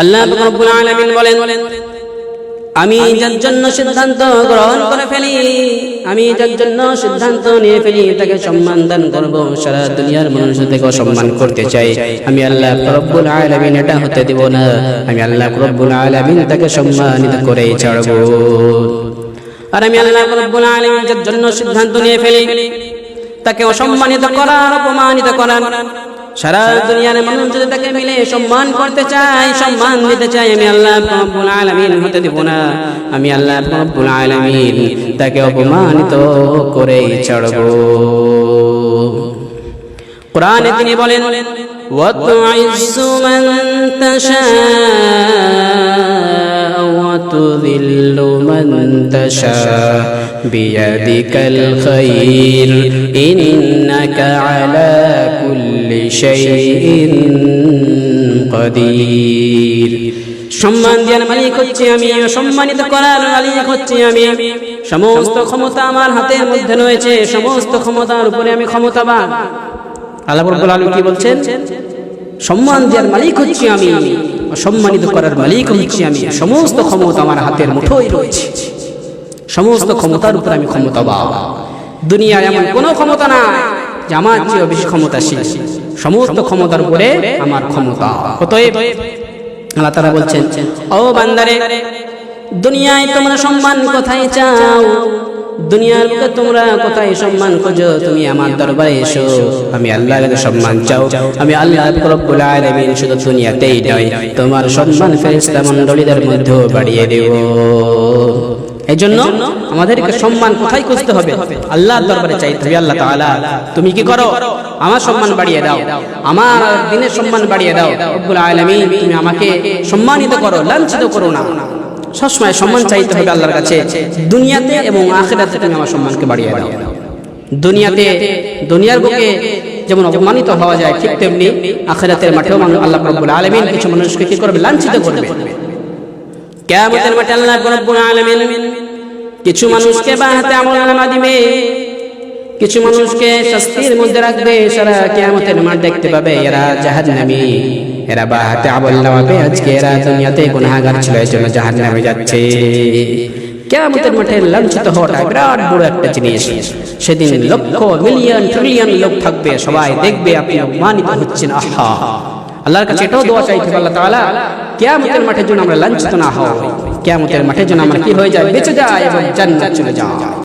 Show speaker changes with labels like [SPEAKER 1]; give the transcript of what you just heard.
[SPEAKER 1] আল্লাহ রব্বুল আলামিন বলেন, আমি যার জন্য সিদ্ধান্ত গ্রহণ করে ফেলি, আমি যার জন্য সিদ্ধান্ত নিয়ে ফেলি, তাকে সম্মান দান করব, সারা দুনিয়ার মানুষ থেকে সম্মান করতে চাই। আমি আল্লাহ রব্বুল আলামিন এটা হতে দেব না। আমি আল্লাহ রব্বুল আলামিন তাকে সম্মানিত করেই ছাড়ব। আর আমি আল্লাহ রব্বুল আলামিন যার জন্য সিদ্ধান্ত নিয়ে ফেলি, তাকে অসম্মানিত করার, অপমানিত করার সারা দুনিয়ার মানুষ যদি তাকে মিলে সম্মান করতে চাই সম্মান দিতে চাই আমি আল্লাহ রব্বুল আলামিন হতে দেব না আমি আল্লাহ রব্বুল আলামিন তাকে অপমানিত করেই ছাড়ব কোরআনে তিনি বলেন وَتُعِزُّ مَن تَشَاءُ وَتُذِلُّ مَن تَشَاءُ بِيَدِكَ الْخَيْرُ إِنَّكَ عَلَى كُلِّ شَيْءٍ قَدِيرٌ সম্মান দেওয়ার মালিক হচ্ছে আমি সম্মানিত করার মালিক হচ্ছে আমি সমস্ত ক্ষমতা আমার হাতের মধ্যে রয়েছে সমস্ত ক্ষমতার উপরে আমি ক্ষমতাবান আল্লাহ রাব্বুল আলামিন কি বলছেন সম্মান দেওয়ার মালিক হচ্ছে আমি সম্মানিত করার মালিক হচ্ছে আমি সমস্ত ক্ষমতা আমার হাতের মুঠোয় রয়েছে সমস্ত ক্ষমতার উপর আমি ক্ষমতাবান দুনিয়ায় এমন কোনো ক্ষমতা নাই যে আমার চেয়ে বেশি ক্ষমতাশীল। সমস্ত ক্ষমতার উপরে আমার ক্ষমতা। অতএব আল্লাহ তারা বলছেন, ও বান্দারে, দুনিয়ায় তোমরা সম্মান কোথায় চাও? দুনিয়ার বুকে তোমরা কোথায় সম্মান খোঁজো? তুমি আমার দরবারে এসো। আমি আল্লাহর কাছে সম্মান চাও। আমি আল্লাহ শুধু দুনিয়াতেই নয়, তোমার সম্মান ফেরেশতা মণ্ডলীদের মধ্যেও বাড়িয়ে দেব। এই জন্য আমাদেরকে সম্মান কোথায় খুঁজতে হবে? আল্লাহর দরবারে চাইতে হবে। আল্লাহ তাআলা তুমি কি করো? আমার সম্মান বাড়িয়ে দাও। আমার দিনের সম্মান বাড়িয়ে দাও। রব্বুল আলামিন তুমি আমাকে সম্মানিত করো লাঞ্ছিত করো না। সবসময় সম্মান চাইতে হবে আল্লাহর কাছে। দুনিয়াতে এবং আখেরাতে তুমি আমার সম্মানকে বাড়িয়ে দাও। দুনিয়াতে দুনিয়ার বুকে যেমন অপমানিত হওয়া যায় ঠিক তেমনি আখেরাতের মাঠেও মানুষ আল্লাহ রব্বুল আলামিন কিছু মানুষকে কি করবে? লাঞ্ছিত করবে। কিয়ামতের মাঠে আল্লাহ রব্বুল আলামিন কিছু মানুষকে বা হাতে আমল নামা দিবে। কিছু মানুষকে শাস্তির মধ্যে রাখবে। সারা কিয়ামতের মাঠ দেখতে পাবে এরা জাহান্নামী। এরা বা হাতে আমল নামাবে আজকে এরা দুনিয়াতে গুনাহগার ছিল এই জন্য জাহান্নামে যাচ্ছে। কেয়ামতের মাঠে লাঞ্ছিত হওয়াটা বিরাট বড় একটা জিনিস। সেদিন লক্ষ মিলিয়ন, ট্রিলিয়ন লোক থাকবে, সবাই দেখবে আপনি অপমানিত হচ্ছেন। আহা! আল্লাহর কাছে এটাও দোয়া চাইতে আল্লাহ তাআলা, কিয়ামতের মাঠে যেন আমরা লাঞ্ছিত না হই কিয়ামতের মাঠের জন্য আমরা কি হয়ে যায় বেঁচে যায় এবং চলে যায়